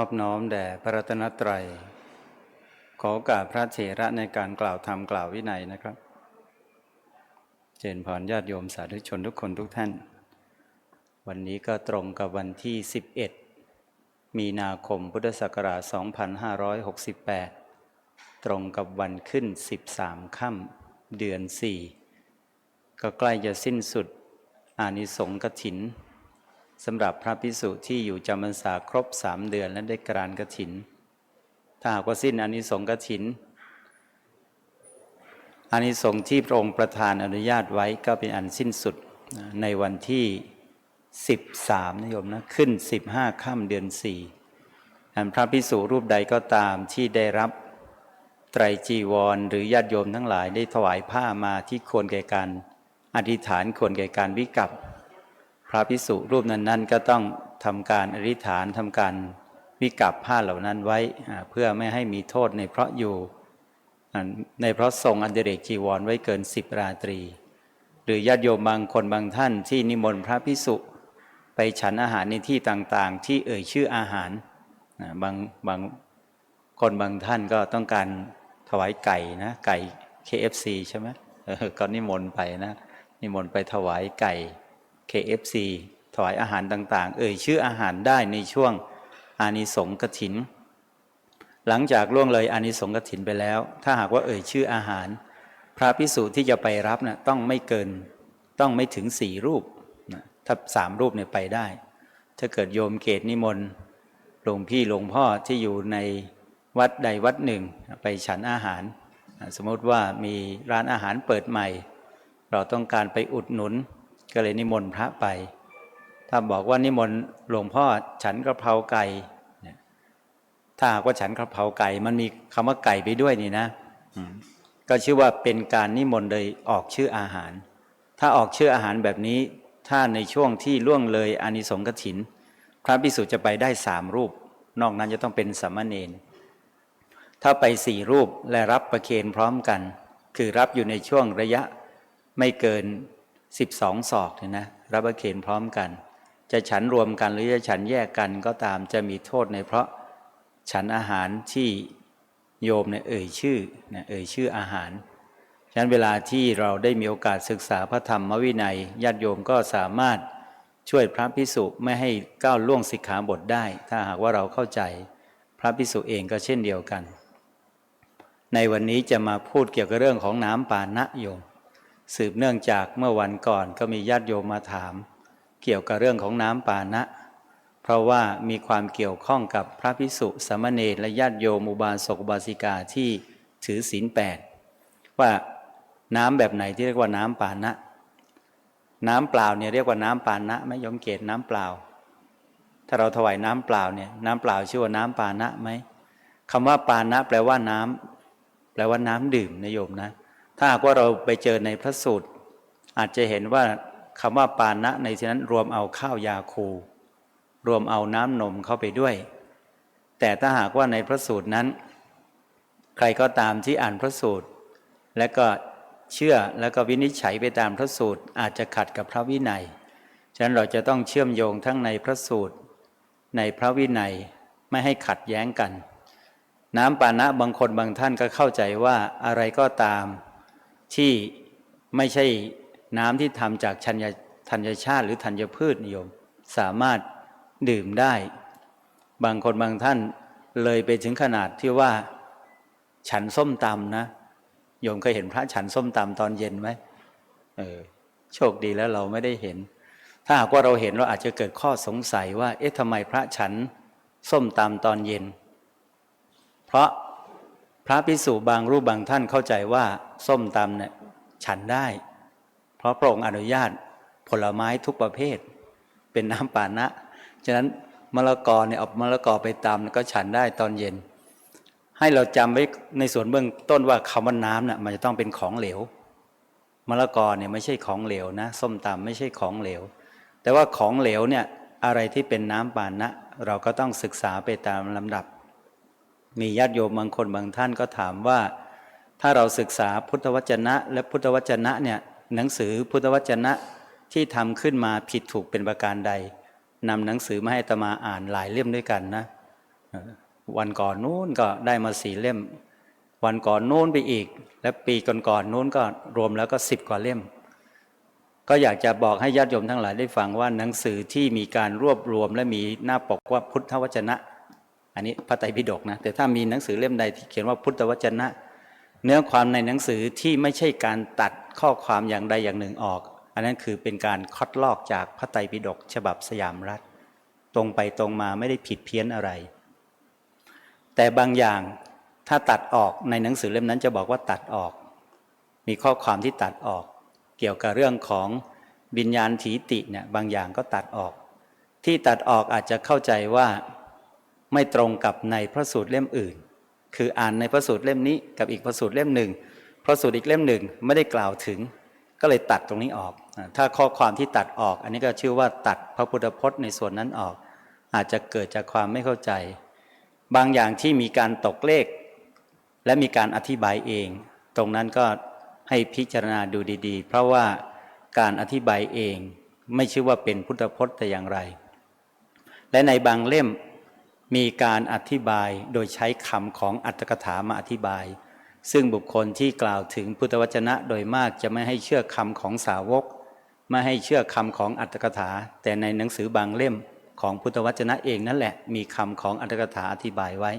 อบน้อมแด่พระรัตนตรัยขอโอกาสพระเถระในการกล่าวธรรมกล่าววินัยนะครับ เจริญพรญาติโยมสาธุชนทุกคนทุกท่าน วันนี้ก็ตรงกับวันที่ 11 มีนาคมพุทธศักราช 2568 ตรงกับวันขึ้น 13 ค่ำเดือน 4 ก็ใกล้จะสิ้นสุดอานิสงส์กถิน สำหรับพระพิสุที่อยู่จำพรรษาครบสามเดือนและได้กรานกถิน ถ้าหากว่าสิ้นอานิสงส์กถินอานิสงส์ที่พระองค์ประทานอนุญาตไว้ก็เป็นอันสิ้นสุดในวันที่ 13นะโยมนะขึ้น 15ค่ำเดือน 4 อันพระพิสุรูปใดก็ตามที่ได้รับไตรจีวร หรือญาติโยมทั้งหลายได้ถวายผ้ามาที่ควรแก่การอธิษฐานควรแก่การวิกัป พระพิสุรูปนั้นๆ ก็ต้องทำการอธิษฐานทำการวิกับผ้าเหล่านั้นไว้เพื่อไม่ให้มีโทษในเพราะอยู่ในเพราะทรงอันเดเรกจีวรไว้เกินสิบราตรี หรือญาติโยมบางคนบางท่านที่นิมนต์พระพิสุไปฉันอาหารในที่ต่างๆ ที่เอ่ยชื่ออาหารบางบางคนบางท่านก็ต้องการถวายไก่นะไก่ KFC ใช่ไหมก็นิมนต์ไปนะนิมนต์ไปถวายไก่ KFC ถวายอาหารต่างๆ เอ่ยชื่ออาหารได้ในช่วงอานิสงส์กถิน หลังจากล่วงเลยอานิสงส์กถินไปแล้ว ถ้าหากว่าเอ่ยชื่ออาหาร พระพิสุที่จะไปรับนะ่ะต้องไม่เกินต้องไม่ถึงสี่รูปนะถ้าสามรูปเนี่ยไปได้ ถ้าเกิดโยมเกตนิมนต์หลวงพี่หลวงพ่อที่อยู่ในวัดใดวัดหนึ่งไปฉันอาหาร สมมติว่ามีร้านอาหารเปิดใหม่ เราต้องการไปอุดหนุน ก็เลยนิมนต์พระไป ถ้าบอกว่านิมนต์หลวงพ่อฉันกระเพราไก่ถ้าหากว่าฉันกระเพราไก่มันมีคำว่าไก่ไปด้วยนี่นะก็ชื่อว่าเป็นการนิมนต์โดยออกชื่ออาหาร ถ้าออกชื่ออาหารแบบนี้ ถ้าในช่วงที่ล่วงเลยอานิสงส์กถิน พระพิสุจะไปได้สามรูป นอกนั้นจะต้องเป็นสัมมาเนนถ้าไปสี่รูปและรับประเคนพร้อมกัน คือรับอยู่ในช่วงระยะไม่เกิน สิบสองศอกเนี่ยนะรับประเคนพร้อมกัน จะฉันรวมกันหรือจะฉันแยกกันก็ตามจะมีโทษในเพราะฉันอาหารที่โยมเนี่ยเอ่ยชื่อเนี่ยเอ่ยชื่ออาหารฉะนั้นเวลาที่เราได้มีโอกาสศึกษาพระธรรมวินัยญาติโยมก็สามารถช่วยพระพิสุไม่ให้ก้าวล่วงสิกขาบทได้ ถ้าหากว่าเราเข้าใจพระพิสุเองก็เช่นเดียวกัน ในวันนี้จะมาพูดเกี่ยวกับเรื่องของน้ำปานะโยม สืบเนื่องจากเมื่อวันก่อนก็มีญาติโยมมาถาม เกี่ยวกับเรื่องของน้ำปานะ เพราะว่ามีความเกี่ยวข้องกับพระพิสุสามเณรและญาติโยมอุบาสกบาสิกาที่ถือศีลแปดว่าน้ำแบบไหนที่เรียกว่าน้ำปานะ น้ำเปล่าเนี่ยเรียกว่าน้ำปานะไหมยมเกตน้ำเปล่า ถ้าเราถวายน้ำเปล่าเนี่ยน้ำเปล่าชื่อว่าน้ำปานะไหมคำว่าปานะแปลว่าน้ำแปลว่าน้ำดื่มนะโยมนะ ถ้าหากว่าเราไปเจอในพระสูตร อาจจะเห็นว่าคำว่าปานะในที่นั้นรวมเอาข้าวยาคู รวมเอาน้ำนมเข้าไปด้วย แต่ถ้าหากว่าในพระสูตรนั้น ใครก็ตามที่อ่านพระสูตร และก็เชื่อแล้วก็วินิจฉัยไปตามพระสูตร อาจจะขัดกับพระวินัย ฉะนั้นเราจะต้องเชื่อมโยงทั้งในพระสูตร ในพระวินัยไม่ให้ขัดแย้งกัน น้ำปานะบางคนบางท่านก็เข้าใจว่าอะไรก็ตาม ที่ไม่ใช่น้ำที่ทำจากชัญธัญชาติ หรือธัญพืชนิยม สามารถดื่มได้ บางคนบางท่านเลยไปถึงขนาดที่ว่า ฉันส้มตำนะโยมเคยเห็นพระฉันส้มตำตอนเย็นไหมเออโชคดีแล้วเราไม่ได้เห็น ถ้าหากว่าเราเห็นเราอาจจะเกิดข้อสงสัยว่า เอ๊ะทำไมพระฉันส้มตำตอนเย็น เพราะ พระพิสุบางรูปบางท่านเข้าใจว่าส้มตำเนี่ยฉันได้ เพราะพระองค์อนุญาตผลไม้ทุกประเภท เป็นน้ำปานะฉะนั้นมะละกอเนี่ยเอามะละกอไปตำก็ฉันได้ตอนเย็น ให้เราจำไว้ในส่วนเบื้องต้นว่าคำว่าน้ำน่ะมันจะต้องเป็นของเหลวมะละกอเนี่ยไม่ใช่ของเหลวนะส้มตำไม่ใช่ของเหลว แต่ว่าของเหลวเนี่ยอะไรที่เป็นน้ำปานะ เราก็ต้องศึกษาไปตามลำดับ มีญาติโยมบางคนบางท่านก็ถามว่า ถ้าเราศึกษาพุทธวจนะ และพุทธวจนะเนี่ยหนังสือพุทธวจนะที่ทำขึ้นมาผิดถูกเป็นประการใดนำหนังสือมาให้ตมาอ่านหลายเล่มด้วยกันนะวันก่อนนู้นก็ได้มาสี่เล่ม วันก่อนนู้นไปอีก และปีก่อนๆนู้นก็รวมแล้วก็สิบกว่าเล่ม ก็อยากจะบอกให้ญาติโยมทั้งหลายได้ฟังว่าหนังสือที่มีการรวบรวมและมีหน้าปกว่าพุทธวจนะ อันนี้พระไตรปิฎกนะแต่ถ้ามีหนังสือเล่มใดที่เขียนว่าพุทธวจนะ เนื้อความในหนังสือที่ไม่ใช่การตัดข้อความอย่างใดอย่างหนึ่งออก อันนั้นคือเป็นการคัดลอกจากพระไตรปิฎกฉบับสยามรัฐ ตรงไปตรงมาไม่ได้ผิดเพี้ยนอะไร แต่บางอย่างถ้าตัดออกในหนังสือเล่มนั้นจะบอกว่าตัดออก มีข้อความที่ตัดออก เกี่ยวกับเรื่องของวิญญาณถีติเนี่ยบางอย่างก็ตัดออก ที่ตัดออกอาจจะเข้าใจว่า ไม่ตรงกับในพระสูตรเล่มอื่น คืออ่านในพระสูตรเล่มนี้กับอีกพระสูตรเล่มหนึ่งพระสูตรอีกเล่มหนึ่งไม่ได้กล่าวถึง ก็เลยตัดตรงนี้ออก ถ้าข้อความที่ตัดออก อันนี้ก็ชื่อว่าตัดพระพุทธพจน์ในส่วนนั้นออก อาจจะเกิดจากความไม่เข้าใจ บางอย่างที่มีการตกเลข และมีการอธิบายเอง ตรงนั้นก็ให้พิจารณาดูดี ๆ เพราะว่าการอธิบายเองไม่ชื่อว่าเป็นพุทธพจน์แต่อย่างไร และในบางเล่ม มีการอธิบายโดยใช้คำของอัตถกถามาอธิบาย ซึ่งบุคคลที่กล่าวถึงพุทธวจนะโดยมากจะไม่ให้เชื่อคำของสาวก ไม่ให้เชื่อคำของอัตถกถา แต่ในหนังสือบางเล่มของพุทธวจนะเองนั่นแหละ มีคำของอัตถกถาอธิบายไว้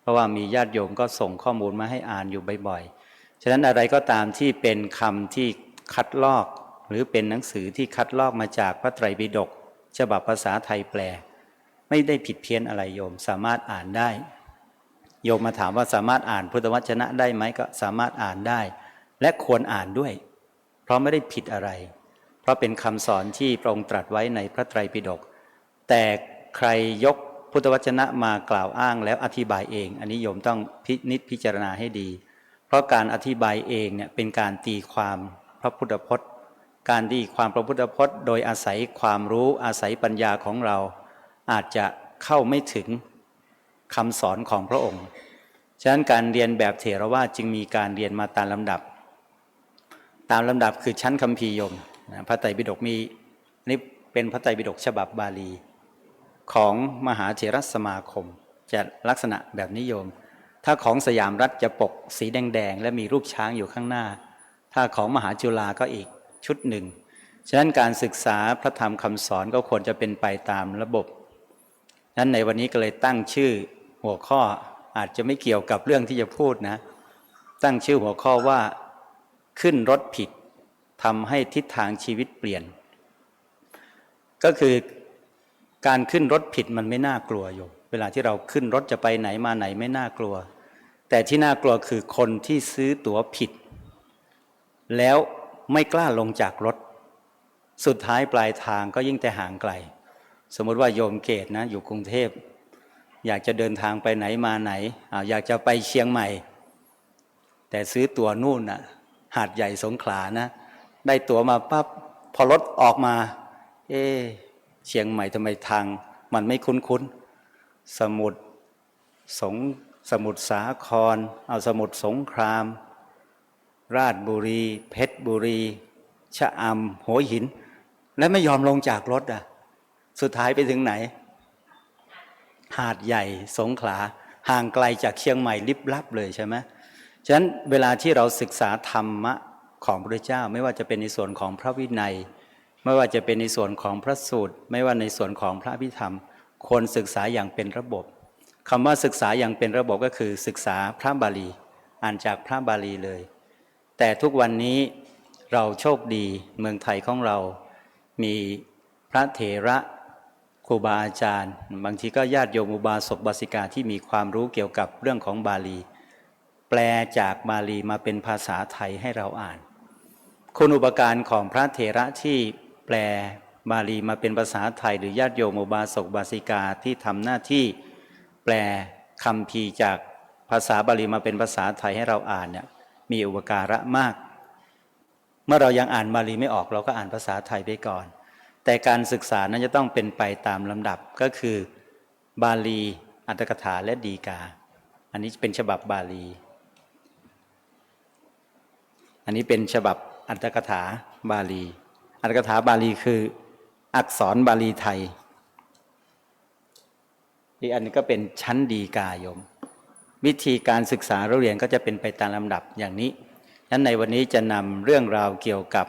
เพราะว่ามีญาติโยมก็ส่งข้อมูลมาให้อ่านอยู่บ่อยๆ ฉะนั้นอะไรก็ตามที่เป็นคำที่คัดลอก หรือเป็นหนังสือที่คัดลอกมาจากพระไตรปิฎกฉบับภาษาไทยแปล ไม่ได้ผิดเพี้ยนอะไรโยม สามารถอ่านได้ โยมมาถามว่าสามารถอ่านพุทธวจนะได้ไหมก็สามารถอ่านได้ และควรอ่านด้วย เพราะไม่ได้ผิดอะไร เพราะเป็นคำสอนที่พระองค์ตรัสไว้ในพระไตรปิฎกแต่ใครยกพุทธวจนะมากล่าวอ้างแล้วอธิบายเอง อันนี้โยมต้องพินิจพิจารณาให้ดี เพราะการอธิบายเองเนี่ยเป็นการตีความพระพุทธพจน์ การตีความพระพุทธพจน์ โดยอาศัยความรู้อาศัยปัญญาของเรา อาจจะเข้าไม่ถึงคำสอนของพระองค์ ฉะนั้นการเรียนแบบเถรวาทจึงมีการเรียนมาตามลำดับ ตามลำดับคือชั้นคัมภีร์โยมนะพระไตรปิฎกมีนี่เป็นพระไตรปิฎกฉบับบาลี ของมหาเถรสมาคม จะลักษณะแบบนิยม ถ้าของสยามรัฐจะปกสีแดงๆ และมีรูปช้างอยู่ข้างหน้า ถ้าของมหาจุฬาก็อีกชุดหนึ่ง ฉะนั้นการศึกษาพระธรรมคำสอนก็ควรจะเป็นไปตามระบบ นั้นในวันนี้ก็เลยตั้งชื่อหัวข้ออาจจะไม่เกี่ยวกับเรื่องที่จะพูดนะ ตั้งชื่อหัวข้อว่าขึ้นรถผิดทำให้ทิศทางชีวิตเปลี่ยน ก็คือการขึ้นรถผิดมันไม่น่ากลัวโยมเวลาที่เราขึ้นรถจะไปไหนมาไหนไม่น่ากลัว แต่ที่น่ากลัวคือคนที่ซื้อตั๋วผิด แล้วไม่กล้าลงจากรถ สุดท้ายปลายทางก็ยิ่งแต่ห่างไกล สมมติว่าโยมเกตนะอยู่กรุงเทพ อยากจะเดินทางไปไหนมาไหนอาอยากจะไปเชียงใหม่ แต่ซื้อตั๋วนู่นน่ะหาดใหญ่สงขลานะ ได้ตั๋วมาปั๊บพอรถออกมา เอ๊เชียงใหม่ทำไมทาง มันไม่คุ้นๆสมุทรสงสมุทรสาคร เอาสมุทรสงคราม ราชบุรี เพชรบุรี ชะอำหัวหิน และไม่ยอมลงจากรถอะ สุดท้ายไปถึงไหน หาดใหญ่สงขลา ห่างไกลจากเชียงใหม่ลิบลับเลยใช่ไหมฉะนั้นเวลาที่เราศึกษาธรรมะของพระเจ้า ไม่ว่าจะเป็นในส่วนของพระวินัย ไม่ว่าจะเป็นในส่วนของพระสูตร ไม่ว่าในส่วนของพระพิธรรม ควรศึกษาอย่างเป็นระบบคำว่าศึกษาอย่างเป็นระบบก็คือศึกษาพระบาลี อ่านจากพระบาลีเลย แต่ทุกวันนี้เราโชคดีเมืองไทยของเรา มีพระเถระ ครูบาอาจารย์ บางทีก็ญาติโยมอุบาสกบาสิกาที่มีความรู้เกี่ยวกับเรื่องของบาลี แปลจากบาลีมาเป็นภาษาไทยให้เราอ่าน คุณอุปการของพระเถระที่แปลบาลีมาเป็นภาษาไทย หรือญาติโยมอุบาสกบาสิกาที่ทำหน้าที่แปลคำพีจากภาษาบาลีมาเป็นภาษาไทยให้เราอ่านเนี่ยมีอุปการะมาก เมื่อเรายังอ่านบาลีไม่ออกเราก็อ่านภาษาไทยไปก่อน แต่การศึกษานั้นจะต้องเป็นไปตามลำดับก็คือบาลี อัตถกถาและดีกา อันนี้เป็นฉบับบาลี อันนี้เป็นฉบับอัตถกถาบาลี อัตถกถาบาลีคือ อักษรบาลีไทย อีกอันนึงก็เป็นชั้นดีกายม วิธีการศึกษาเราเรียนก็จะเป็นไปตามลำดับอย่างนี้ฉะนั้นในวันนี้จะนำเรื่องราวเกี่ยวกับ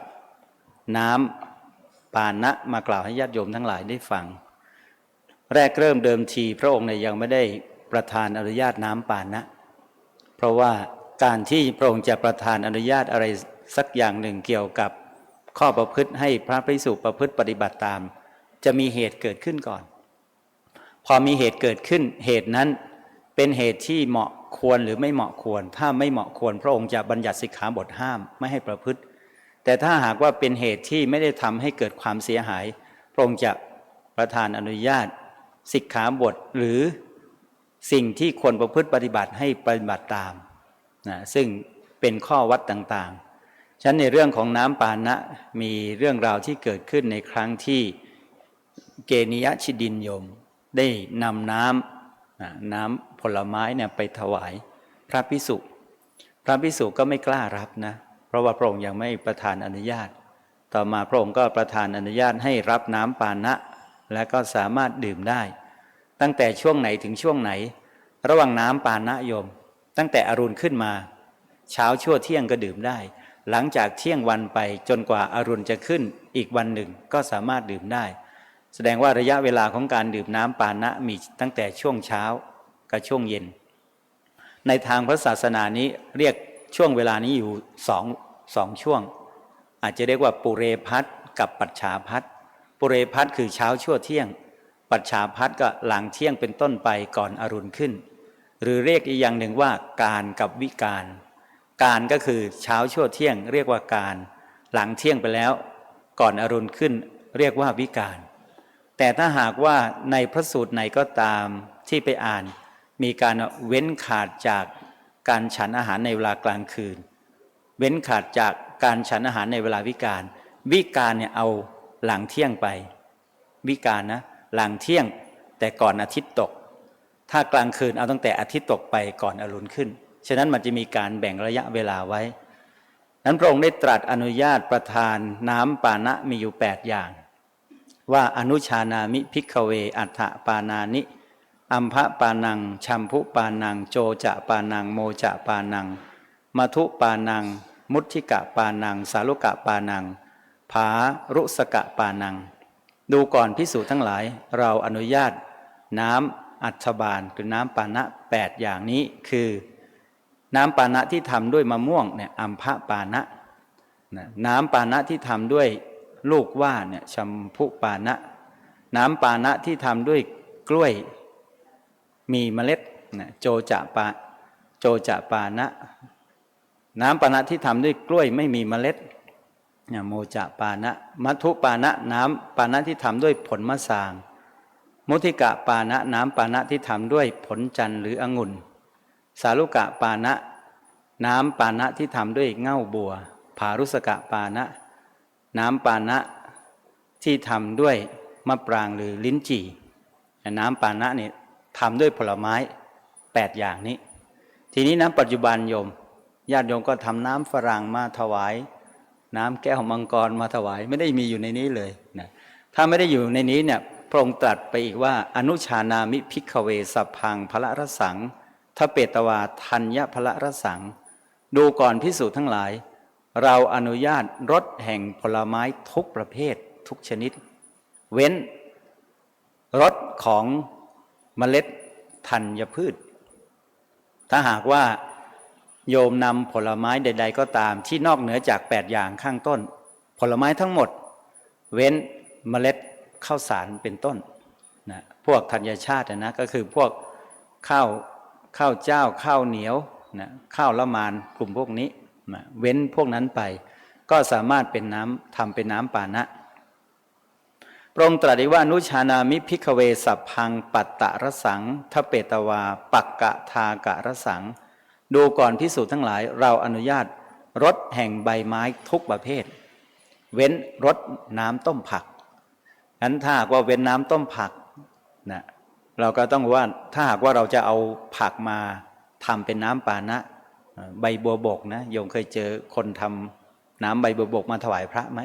น้ำ ปานะมากล่าวให้ญาติโยมทั้งหลายได้ฟัง แรกเริ่มเดิมทีพระองค์เนี่ยยังไม่ได้ประทานอนุญาตน้ำปานะ เพราะว่าการที่พระองค์จะประทานอนุญาตอะไรสักอย่างหนึ่งเกี่ยวกับข้อประพฤติให้พระภิกษุประพฤติปฏิบัติตาม จะมีเหตุเกิดขึ้นก่อน พอมีเหตุเกิดขึ้น เหตุนั้นเป็นเหตุที่เหมาะควรหรือไม่เหมาะควร ถ้าไม่เหมาะควร พระองค์จะบัญญัติสิกขาบทห้าม ไม่ให้ประพฤติ แต่ถ้าหากว่าเป็นเหตุที่ไม่ได้ทำให้เกิดความเสียหาย พระองค์จะประทานอนุญาตสิกขาบทหรือสิ่งที่ควรประพฤติปฏิบัติให้ปฏิบัติตามนะซึ่งเป็นข้อวัดต่างๆฉะนั้นในเรื่องของน้ำปานะมีเรื่องราวที่เกิดขึ้นในครั้งที่เกนิยชิดินยม ได้นำน้ำนะน้ำผลไม้เนี่ยไปถวาย พระพิสุพระพิสุก็ไม่กล้ารับนะ เพราะว่าพระองค์ยังไม่ประทานอนุญาต ต่อมาพระองค์ก็ประทานอนุญาตให้รับน้ำปานะ และก็สามารถดื่มได้ ตั้งแต่ช่วงไหนถึงช่วงไหน ระหว่างน้ำปานะโยม ตั้งแต่อรุณขึ้นมา เช้าชั่วเที่ยงก็ดื่มได้ หลังจากเที่ยงวันไปจนกว่าอารุณจะขึ้นอีกวันหนึ่งก็สามารถดื่มได้ แสดงว่าระยะเวลาของการดื่มน้ำปานะมีตั้งแต่ช่วงเช้ากับช่วงเย็น ในทางพระศาสนานี้เรียก ช่วงเวลานี้อยู่สองสองช่วง อาจจะเรียกว่าปุเรพัทกับปัจฉาพัทปุเรพัทคือเช้าชั่วเที่ยง ปัจฉาพัทก็หลังเที่ยงเป็นต้นไปก่อนอรุณขึ้น หรือเรียกอีกอย่างหนึ่งว่าการกับวิการ การก็คือเช้าชั่วเที่ยง เรียกว่าการ หลังเที่ยงไปแล้ว ก่อนอรุณขึ้น เรียกว่าวิการ แต่ถ้าหากว่าในพระสูตรไหนก็ตามที่ไปอ่าน มีการเว้นขาดจาก การฉันอาหารในเวลากลางคืน เว้นขาดจากการฉันอาหารในเวลาวิการ วิการเนี่ยเอาหลังเที่ยงไป วิการนะหลังเที่ยงแต่ก่อนอาทิตย์ตก ถ้ากลางคืนเอาตั้งแต่อาทิตย์ตกไปก่อนอรุณขึ้น ฉะนั้นมันจะมีการแบ่งระยะเวลาไว้ นั้นพระองค์ได้ตรัสอนุญาตประทานน้ำปานะมีอยู่ 8 อย่าง ว่าอนุชานามิพิกเวอัฏฐปานานิ อัมภปานัง ชัมพุปานัง โจจะปานัง โมจะปานังมัทุปานัง มุทิกะปานัง สารุกะปานัง ผารุสกะปานัง ดูก่อนพิสูจน์ทั้งหลาย เราอนุญาต น้ำอัฐบาลหรือน้ำปานะแปดอย่างนี้คือ น้ำปานะที่ทำด้วยมะม่วงเนี่ยอัมพะปานะนะน้ำปานะที่ทำด้วยลูกว่าเนี่ยชัมพุปานะ น้ำปานะที่ทำด้วยกล้วย มีเมล็ดนะโจจะปาโจจะปานะ น้ำปานะที่ทำด้วยกล้วยไม่มีเมล็ดโมจะปานะมัทุปานะน้ำปานะที่ทำด้วยผลมะสาง มุทิกะปานะน้ำปานะที่ทำด้วยผลจันทร์หรือองุ่น สารุกะปานะน้ำปานะที่ทำด้วยเง่าบัว ผารุสกะปานะ น้ำปานะที่ทำด้วยมะปรางหรือลิ้นจี่ น้ำปานะเนี่ย ทำด้วยผลไม้แปดอย่างนี้ ทีนี้น้ำปัจจุบันโยมญาติโยมก็ทำน้ำฝรั่งมาถวาย น้ำแก้วมังกรมาถวาย ไม่ได้มีอยู่ในนี้เลยนะถ้าไม่ได้อยู่ในนี้เนี่ยพระองค์ตรัสไปอีกว่า อนุชานามิพิกเวสพพังพระรสังทเปตวาทัญญพระรสัง ดูก่อนพิสูจน์ทั้งหลาย เราอนุญาตรสแห่งผลไม้ทุกประเภททุกชนิด เว้นรสของ เมล็ดธัญพืช ถ้าหากว่าโยมนำผลไม้ใด ๆ ก็ตามที่นอกเหนือจาก 8 อย่างข้างต้น ผลไม้ทั้งหมด เว้นเมล็ดข้าวสารเป็นต้นนะพวกธัญชาตินะก็คือพวกข้าวข้าวเจ้าข้าวเหนียวนะข้าวละมานกลุ่มพวกนี้นะเว้นพวกนั้นไป ก็สามารถเป็นน้ำทำเป็นน้ำปานะ พระองค์ตรัสอีกว่านุชานามิพิกเวสัพพังปัตตะรสังทเปตวา ปักกะทากะรสัง ดูก่อนพิสูจน์ทั้งหลายเราอนุญาตรสแห่งใบไม้ทุกประเภท เว้นรสน้ำต้มผักนั้นถ้าหากว่าเว้นน้ำต้มผักนะเราก็ต้องว่าถ้าหากว่าเราจะเอาผักมาทำเป็นน้ำปานะ ใบบัวบกนะโยมเคยเจอคนทำน้ำใบบัวบกมาถวายพระไหม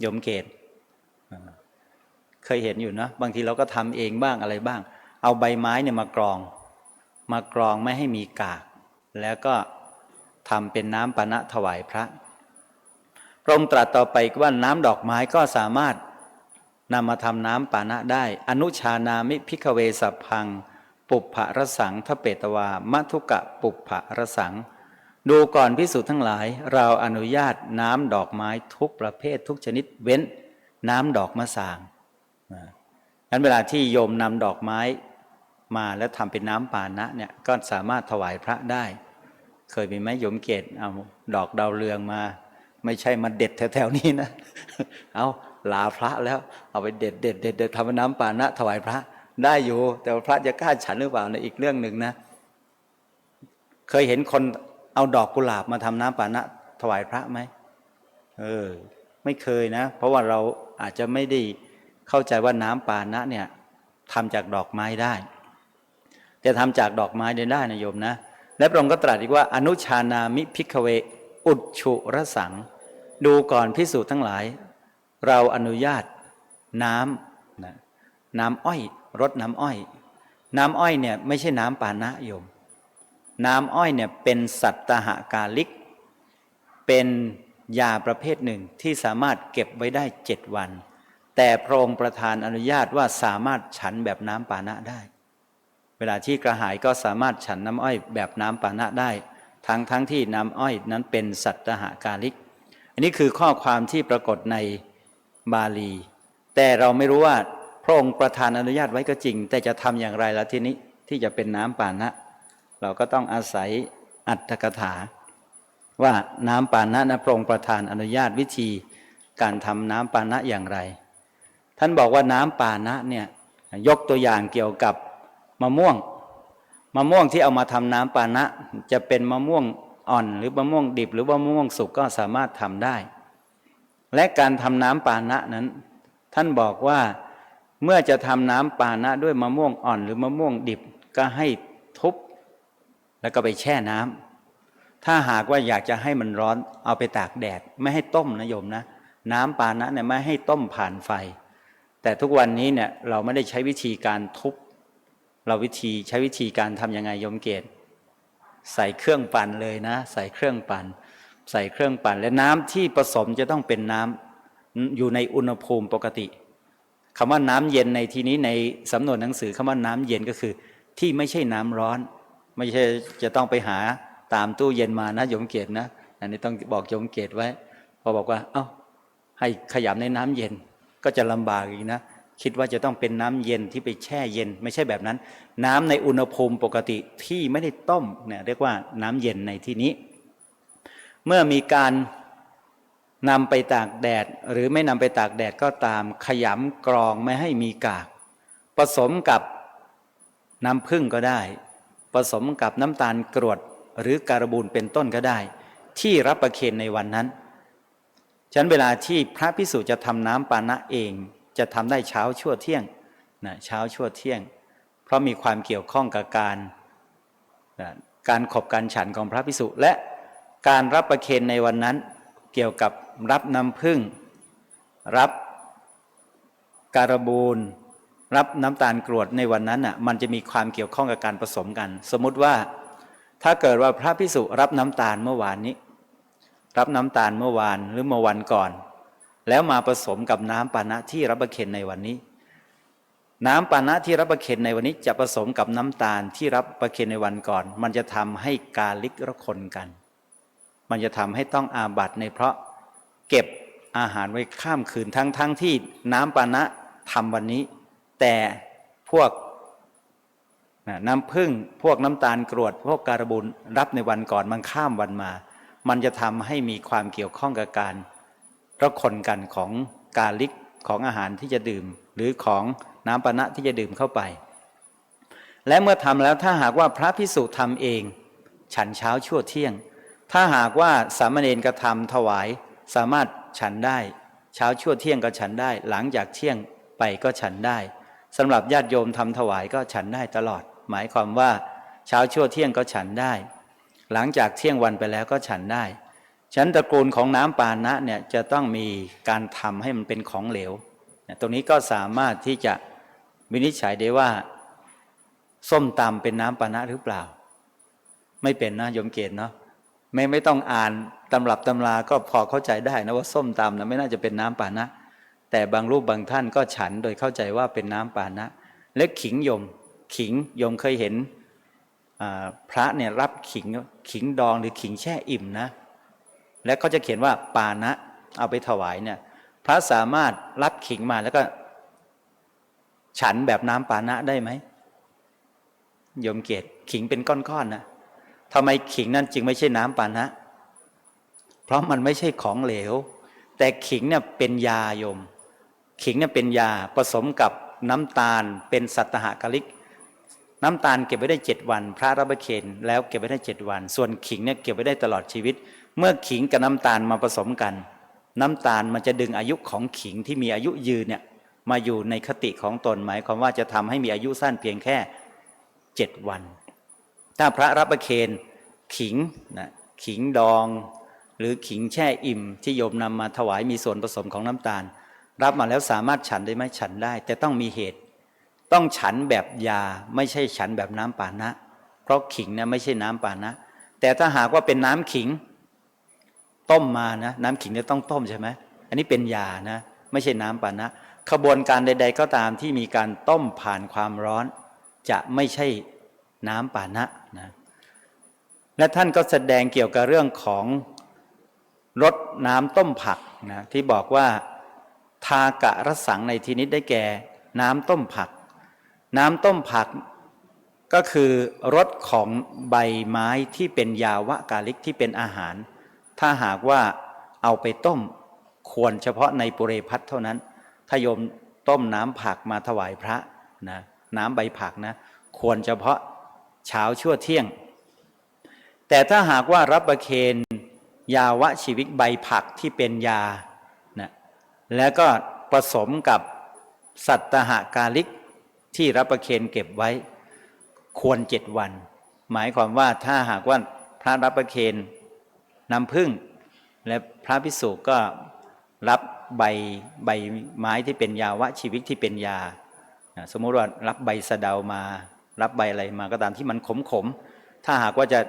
โยมเกต เคยเห็นอยู่นะบางทีเราก็ทำเองบ้างอะไรบ้าง เอาใบไม้เนี่ยมากรอง มากรองไม่ให้มีกาก แล้วก็ทำเป็นน้ำปานะถวายพระพระองค์ตรัสต่อไปว่าน้ำดอกไม้ก็สามารถนำมาทำน้ำปานะได้ อนุชานามิพิกเวสัพัง ปุปภรสังทเปตวามัทุกะปุปภรสัง ดูก่อนพิสูจน์ทั้งหลาย เราอนุญาตน้ำดอกไม้ทุกประเภททุกชนิดเว้น น้ำดอกมะสาง นั้นเวลาที่โยมนำดอกไม้มาแล้วทำเป็นน้ำปานะเนี่ยก็สามารถถวายพระได้ เคยมีไหมโยมเกตเอาดอกดาวเรืองมา ไม่ใช่มาเด็ดแถวๆนี้นะ เอาลาพระแล้วเอาไปเด็ดเด็ดเด็ดเด็ดทำเป็นน้ำปานะถวายพระได้อยู่ แต่พระจะกล้าฉันหรือเปล่าในอีกเรื่องหนึ่งนะ เคยเห็นคนเอาดอกกุหลาบมาทำน้ำปานะถวายพระไหมเออ ไม่เคยนะ เพราะว่าเราอาจจะไม่ได้ เข้าใจว่าน้ำปานะเนี่ยทำจากดอกไม้ได้ แต่ทำจากดอกไม้ได้ได้นะโยมนะ และพระองค์ก็ตรัสอีกว่าอนุชานามิพิกเว อุดฉุระสัง ดูก่อนพิสูจน์ทั้งหลาย เราอนุญาตน้ำนะน้ำอ้อยรดน้ำอ้อย น้ำอ้อยเนี่ยไม่ใช่น้ำปานะโยม น้ำอ้อยเนี่ยเป็นสัตตหกาลิก เป็นยาประเภทหนึ่งที่สามารถเก็บไว้ได้เจ็ดวัน แต่พระองค์ประทานอนุญาตว่าสามารถฉันแบบน้ำปานะได้ เวลาที่กระหายก็สามารถฉันน้ำอ้อยแบบน้ำปานะได้ ทั้งทั้งที่น้ำอ้อยนั้นเป็นสัตตหกาลิก อันนี้คือข้อความที่ปรากฏในบาลี แต่เราไม่รู้ว่าพระองค์ประทานอนุญาตไว้ก็จริง แต่จะทำอย่างไรละทีนี้ที่จะเป็นน้ำปานะ เราก็ต้องอาศัยอัตถกถา ว่าน้ำปานะนะพระองค์ประทานอนุญาตวิธีการทำน้ำปานะอย่างไร ท่านบอกว่าน้ำปานะเนี่ยยกตัวอย่างเกี่ยวกับมะม่วง มะม่วงที่เอามาทำน้ำปานะ จะเป็นมะม่วงอ่อนหรือมะม่วงดิบ หรือมะม่วงสุกก็สามารถทำได้ และการทำน้ำปานะนั้น ท่านบอกว่าเมื่อจะทำน้ำปานะด้วยมะม่วงอ่อนหรือมะม่วงดิบก็ให้ทุบแล้วก็ไปแช่น้ำถ้าหากว่าอยากจะให้มันร้อนเอาไปตากแดด ไม่ให้ต้มนะโยมนะ น้ำปานะเนี่ยไม่ให้ต้มผ่านไฟ แต่ทุกวันนี้เนี่ยเราไม่ได้ใช้วิธีการทุบ เราวิธีใช้วิธีการทำยังไงยมเกต ใส่เครื่องปั่นเลยนะ ใส่เครื่องปั่น ใส่เครื่องปั่น และน้ำที่ผสมจะต้องเป็นน้ำอยู่ในอุณหภูมิปกติคำว่าน้ำเย็นในที่นี้ในสำนวนหนังสือคำว่าน้ำเย็นก็คือ ที่ไม่ใช่น้ำร้อน ไม่ใช่จะต้องไปหาตามตู้เย็นมานะยมเกตนะ อันนี้ต้องบอกยมเกตไว้พอบอกว่า เอา้าให้ขยำในน้ำเย็น ก็จะลำบากอีกนะ คิดว่าจะต้องเป็นน้ำเย็นที่ไปแช่เย็น ไม่ใช่แบบนั้น น้ำในอุณหภูมิปกติที่ไม่ได้ต้มเนี่ยเรียกว่าน้ำเย็นในที่นี้ เมื่อมีการนำไปตากแดด หรือไม่นำไปตากแดดก็ตามขยำกรองไม่ให้มีกาก ผสมกับน้ำผึ้งก็ได้ ผสมกับน้ำตาลกรวดหรือการบูนเป็นต้นก็ได้ ที่รับประเคนในวันนั้น ฉะนั้นเวลาที่พระพิสุจะทำน้ำปานะเอง จะทำได้เช้าชั่วเที่ยงนะเช้าชั่วเที่ยง เพราะมีความเกี่ยวข้องกับการนะการขบการฉันของพระพิสุและการรับประเคนในวันนั้นเกี่ยวกับรับน้ำผึ้งรับการบูนรับน้ำตาลกรวดในวันนั้นอะมันจะมีความเกี่ยวข้องกับการผสมกัน สมมุติว่าถ้าเกิดว่าพระพิสุรับน้ำตาลเมื่อวานนี้ รับน้ำตาลเมื่อวานหรือเมื่อวันก่อน แล้วมาผสมกับน้ำปานะที่รับประเคนในวันนี้ น้ำปานะที่รับประเคนในวันนี้จะผสมกับน้ำตาลที่รับประเคนในวันก่อน มันจะทำให้กาลิกระคนกัน มันจะทำให้ต้องอาบัตในเพราะเก็บอาหารไว้ข้ามคืนทั้งทั้งที่น้ำปานะทำวันนี้ แต่พวกน้ำผึ้งพวกน้ำตาลกรวด พวกการบุญรับในวันก่อนมันข้ามวันมา มันจะทำให้มีความเกี่ยวข้องกับการระคนกันของกาลิกของอาหารที่จะดื่ม หรือของน้ำปนะที่จะดื่มเข้าไป และเมื่อทำแล้วถ้าหากว่าพระพิสุทำเอง ฉันเช้าชั่วเที่ยง ถ้าหากว่าสามเณรกระทำถวายสามารถฉันได้ เช้าชั่วเที่ยงก็ฉันได้ หลังจากเที่ยงไปก็ฉันได้สำหรับญาติโยมทำถวายก็ฉันได้ตลอด หมายความว่าเช้าชั่วเที่ยงก็ฉันได้ หลังจากเที่ยงวันไปแล้วก็ฉันได้ฉันตระกูลของน้ำปานะเนี่ยจะต้องมีการทำให้มันเป็นของเหลว ตรงนี้ก็สามารถที่จะวินิจฉัยได้ว่า ส้มตำเป็นน้ำปานะหรือเปล่า ไม่เป็นนะโยมเกตเนาะไม่ไม่ต้องอ่านตำรับตำราก็พอเข้าใจได้นะว่าส้มตำนะไม่น่าจะเป็นน้ำปานะ แต่บางรูปบางท่านก็ฉันโดยเข้าใจว่าเป็นน้ำปานะ และขิงยม ขิงยมเคยเห็น พระเนี่ยรับขิงขิงดองหรือขิงแช่อิ่มนะ และเขาจะเขียนว่าปานะเอาไปถวายเนี่ยพระสามารถรับขิงมาแล้วก็ ฉันแบบน้ำปานะได้ไหมโยมเกตขิงเป็นก้อนๆนะทำไมขิงนั่นจึงไม่ใช่น้ำปานะ เพราะมันไม่ใช่ของเหลว แต่ขิงเนี่ยเป็นยาโยม ขิงเนี่ยเป็นยาผสมกับน้ำตาลเป็นสัตหกลิก น้ำตาลเก็บไว้ได้เจ็ดวัน พระรับประเคนแล้วเก็บไว้ได้เจ็ดวัน ส่วนขิงเนี่ยเก็บไว้ได้ตลอดชีวิต เมื่อขิงกับน้ำตาลมาผสมกัน น้ำตาลมันจะดึงอายุของขิงที่มีอายุยืนเนี่ยมาอยู่ในคติของตนหมายความว่าจะทำให้มีอายุสั้นเพียงแค่เจ็ดวัน ถ้าพระรับประเคนขิงนะขิงดอง หรือขิงแช่อิ่มที่โยมนำมาถวายมีส่วนผสมของน้ำตาล รับมาแล้วสามารถฉันได้ไหมฉันได้ แต่ต้องมีเหตุ ต้องฉันแบบยาไม่ใช่ฉันแบบน้ำปานะ เพราะขิงนะไม่ใช่น้ำปานะ แต่ถ้าหากว่าเป็นน้ำขิง ต้มมานะ น้ำขิงเนี่ยต้องต้มใช่ไหมอันนี้เป็นยานะ ไม่ใช่น้ำปานะขบวนการใด ๆ ก็ตามที่มีการต้มผ่านความร้อน จะไม่ใช่น้ำปานะนะและท่านก็แสดงเกี่ยวกับเรื่องของรสน้ำต้มผักนะที่บอกว่าทากะรสังในทีนี้ได้แก่น้ำต้มผัก น้ำต้มผักก็คือรสของใบไม้ที่เป็นยาวะกาลิกที่เป็นอาหาร ถ้าหากว่าเอาไปต้มควรเฉพาะในปุเรพัทเท่านั้น ถ้าโยมต้มน้ำผักมาถวายพระนะน้ำใบผักนะ ควรเฉพาะเช้าชั่วเที่ยง แต่ถ้าหากว่ารับประเคนยาวะชีวิตใบผักที่เป็นยานะแล้วก็ผสมกับสัตตหากาลิก ที่รับประเคนเก็บไว้ ควรเจ็ดวัน หมายความว่าถ้าหากว่าพระรับประเคนน้ำผึ้งและพระพิสุก็รับใบใบไม้ที่เป็นยาวะชีวิตที่เป็นยา สมมติว่ารับใบสะเดามา รับใบอะไรมาก็ตามที่มันขมขมถ้าหากว่าจะ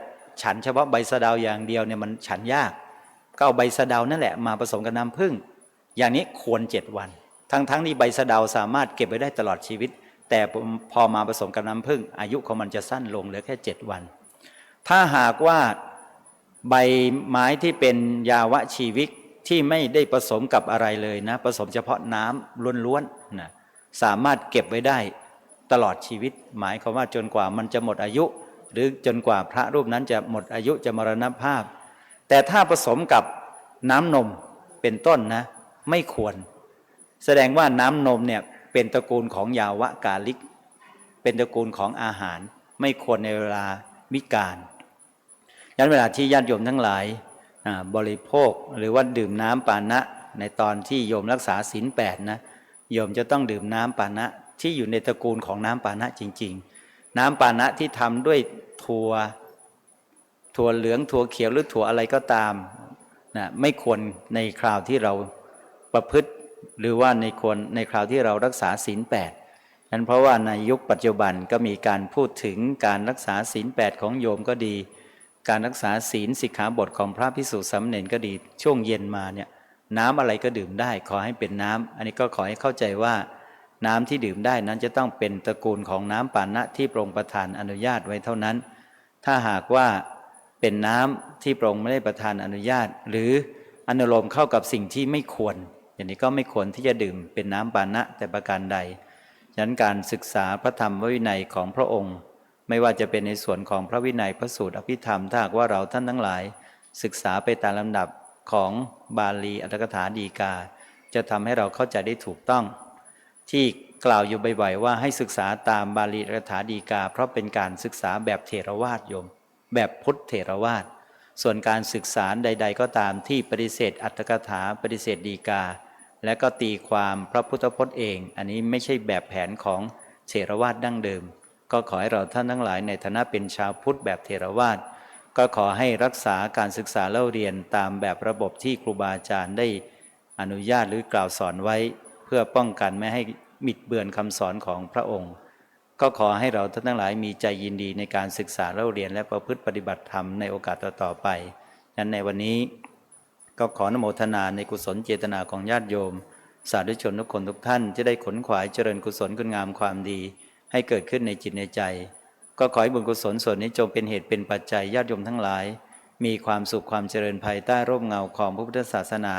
ฉันเฉพาะใบสะเดาอย่างเดียวเนี่ยมันฉันยากก็เอาใบสะเดานั่นแหละมาผสมกับน้ำผึ้งอย่างนี้ควรเจ็ดวัน ทั้งทั้งนี้ใบสะเดาสามารถเก็บไว้ได้ตลอดชีวิต แต่พอมาผสมกับน้ำผึ้งอายุของมันจะสั้นลงเหลือแค่เจ็ดวัน ถ้าหากว่าใบไม้ที่เป็นยาวะชีวิตที่ไม่ได้ผสมกับอะไรเลยนะ ผสมเฉพาะน้ำล้วนๆนะสามารถเก็บไว้ได้ตลอดชีวิต หมายความว่าจนกว่ามันจะหมดอายุ หรือจนกว่าพระรูปนั้นจะหมดอายุจะมรณภาพ แต่ถ้าผสมกับน้ำนมเป็นต้นนะ ไม่ควร แสดงว่าน้ำนมเนี่ย เป็นตระกูลของยาวะกาลิก เป็นตระกูลของอาหาร ไม่ควรในเวลามิการยันเวลาที่ญาติโยมทั้งหลายบริโภคหรือว่าดื่มน้ำปานะ ในตอนที่โยมรักษาศีลแปดนะโยมจะต้องดื่มน้ำปานะที่อยู่ในตระกูลของน้ำปานะจริง ๆ น้ำปานะที่ทำด้วยถั่วถั่วเหลืองถั่วเขียวหรือถั่วอะไรก็ตามนะไม่ควรในคราวที่เราประพฤติ หรือว่าในควรในคราวที่เรารักษาศีลแปดนั้นเพราะว่าในยุคปัจจุบันก็มีการพูดถึงการรักษาศีลแปดของโยมก็ดี การรักษาศีลสิกขาบทของพระพิสุสามเณรก็ดีช่วงเย็นมาเนี่ยน้ำอะไรก็ดื่มได้ขอให้เป็นน้ำ อันนี้ก็ขอให้เข้าใจว่า น้ำที่ดื่มได้นั้นจะต้องเป็นตระกูลของน้ำปานะที่พระองค์ประทานอนุญาตไว้เท่านั้น ถ้าหากว่าเป็นน้ำที่พระองค์ไม่ได้ประทานอนุญาต หรืออนุโลมเข้ากับสิ่งที่ไม่ควร อย่างนี้ก็ไม่ควรที่จะดื่มเป็นน้ำปานะแต่ประการใดฉะนั้นการศึกษาพระธรรมวินัยของพระองค์ ไม่ว่าจะเป็นในส่วนของพระวินัยพระสูตรอภิธรรมถ้าหากว่าเราท่านทั้งหลาย ศึกษาไปตามลำดับของบาลีอัตถกถาดีกา จะทำให้เราเข้าใจได้ถูกต้อง ที่กล่าวอยู่บ่อยๆว่าให้ศึกษาตามบาลีอัตถกถาดีกา เพราะเป็นการศึกษาแบบเถรวาทโยม แบบพุทธเถรวาทส่วนการศึกษาใด ๆ ก็ตามที่ปฏิเสธอัตถกถาปฏิเสธดีกา และก็ตีความพระพุทธพจน์เอง อันนี้ไม่ใช่แบบแผนของเถรวาทดั้งเดิม ก็ขอให้เราท่านทั้งหลายในฐานะเป็นชาวพุทธแบบเถรวาทก็ขอให้รักษาการศึกษาเล่าเรียนตามแบบระบบที่ครูบาอาจารย์ได้อนุญาตหรือกล่าวสอนไว้ เพื่อป้องกันไม่ให้มิดเบือนคำสอนของพระองค์ ก็ขอให้เราท่านทั้งหลายมีใจยินดีในการศึกษาเล่าเรียนและประพฤติปฏิบัติธรรมในโอกาสต่อๆไปนั้นในวันนี้ ก็ขออนโมทนาในกุศลเจตนาของญาติโยม สาธุชนทุกคนทุกท่านจะได้ขนขวายเจริญกุศลคุณงามความดี ให้เกิดขึ้นในจิตในใจ ก็ขอให้บุญกุศลส่วนนี้จงเป็นเหตุเป็นปัจจัยญาติโยมทั้งหลาย มีความสุขความเจริญภายใต้ร่มเงาของพระพุทธศาสนา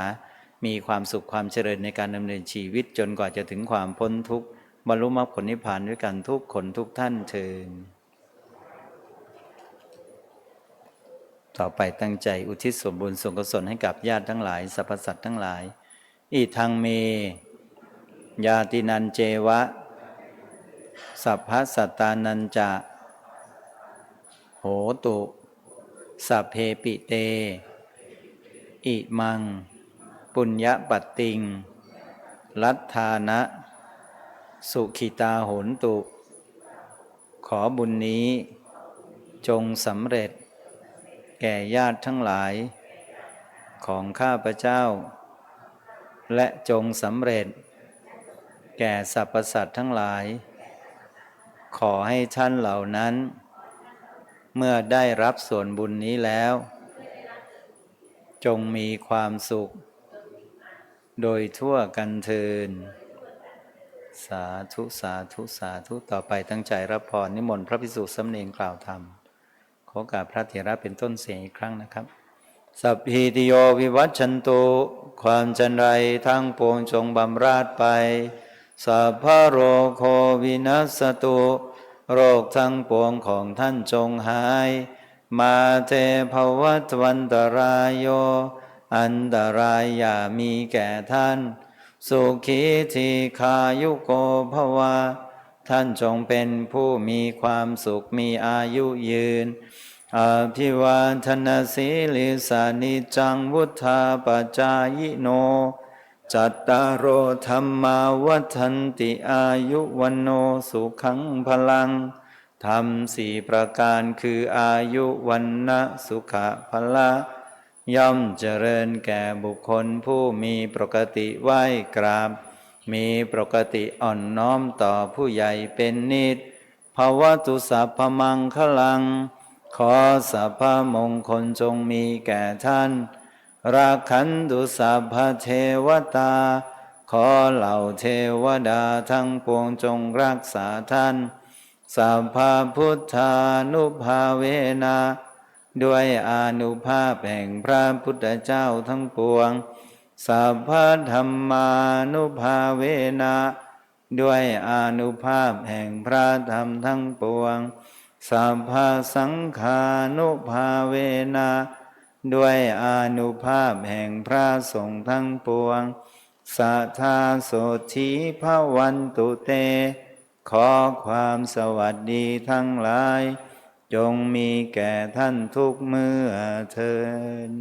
มีความสุขความเจริญในการดำเนินชีวิตจนกว่าจะถึงความพ้นทุกข์บรรลุมรรคผลนิพพานด้วยกันทุกคนทุกท่านเทิน ต่อไปตั้งใจอุทิศส่วนบุญส่วนกุศลให้กับญาติทั้งหลายสรรพสัตว์ทั้งหลาย อีทางเมยาตินันเจวะ สัพพสัตตานันจะ โหตุ สัพเพปิเต อิมัง ปุญญปัตติง ลัทธานะ สุขิตาโหนตุ ขอบุญนี้จงสำเร็จ แก่ญาติทั้งหลาย ของข้าพเจ้า และจงสำเร็จ แก่สรรพสัตว์ทั้งหลาย ขอให้ท่านเหล่านั้น เมื่อได้รับส่วนบุญนี้แล้ว จงมีความสุข โดยทั่วกันเทินสาธุ สาธุ สาธุ ต่อไปตั้งใจรับพรนิมนต์พระพิสุสำเนียงกล่าวธรรม ขอการพระเถระเป็นต้นเสียงอีกครั้งนะครับ สัพพิติโยวิวัชชันตุความจันไรทั้งปวงจงบำราดไป สัพพะโรโควินัสตุโรคทั้งปวงของท่านจงหาย มาเตภวัตวันตรายโย อันตรายอย่ามีแก่ท่าน สุขีทีขายุโกภวา ท่านจงเป็นผู้มีความสุขมีอายุยืน อภิวาทนาสีลิสานิจังวุธาปจายโน จัตตารโอธรรมาวัฏันติอายุวันโนสุขังพลังธรรมสี่ประการคืออายุวันนะสุขะพละย่อมเจริญแก่บุคคลผู้มีปกติไหว้กราบ มีปกติอ่อนน้อมต่อผู้ใหญ่เป็นนิดภาวะตุสัพพมังคลัง ขอสัพพมงคลจงมีแก่ท่าน ราคันตุสัพพเทวตา ขอเหล่าเทวดาทั้งปวงจงรักษาท่านสัพพพุทธานุภาเวนะด้วยอนุภาพแห่งพระพุทธเจ้าทั้งปวง สัพพธรรมานุภาเวนะด้วยอนุภาพแห่งพระธรรมทั้งปวงสัพพสังฆานุภาเวนะด้วยอนุภาพแห่งพระสงฆ์ทั้งปวงสัทธาโสธีพระวันตุเต ขอความสวัสดีทั้งหลาย จงมีแก่ท่านทุกเมื่อเทิน